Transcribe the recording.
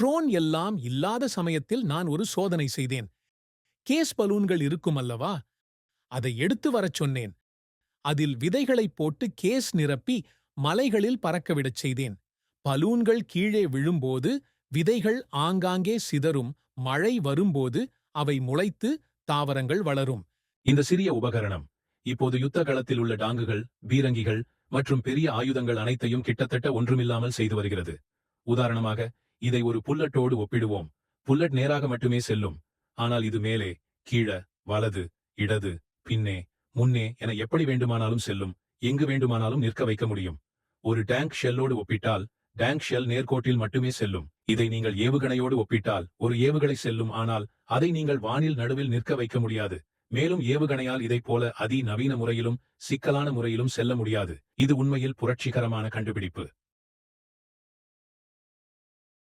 Drone எல்லாம் இல்லாத சமயத்தில் நான் ஒரு சோதனை செய்தேன். கேஸ் பலூன்கள் இருக்கும் அல்லவா? அதை எடுத்து வரச் சொன்னேன். அதில் விதைகளை போட்டு கேஸ் நிரப்பி மலைகளில் பறக்கவிடச் செய்தேன். பலூன்கள் கீழே விழும்போது விதைகள் ஆங்காங்கே சிதறும் மழை வரும்போது அவை முளைத்து தாவரங்கள் வளரும். இந்த சிறிய உபகரணம் இப்போது யுத்த களத்தில் உள்ள டாங்குகள் பீரங்கிகள் மற்றும் பெரிய ஆயுதங்கள் அனைத்தையும் கிட்டத்தட்ட ஒன்றுமில்லாமல் செய்து வருகிறது. உதாரணமாக இதை ஒரு புல்லட்டோடு ஒப்பிடுவோம். புல்லட் நேராக மட்டுமே செல்லும். ஆனால் இது மேலே கீழ வலது இடது பின்னே முன்னே என எப்படி வேண்டுமானாலும் செல்லும். எங்கு வேண்டுமானாலும் நிற்க வைக்க முடியும். ஒரு டேங்க் ஷெல்லோடு ஒப்பிட்டால் டேங்க் ஷெல் நேர்கோட்டில் மட்டுமே செல்லும். இதை நீங்கள் ஏவுகணையோடு ஒப்பிட்டால் ஒரு ஏவுகணை செல்லும். ஆனால் அதை நீங்கள் வானில் நடுவில் நிற்க வைக்க முடியாது. மேலும் ஏவுகணையால் இதைப் போல அதிநவீன முறையிலும் சிக்கலான முறையிலும் செல்ல முடியாது. இது உண்மையில் புரட்சிகரமான கண்டுபிடிப்பு.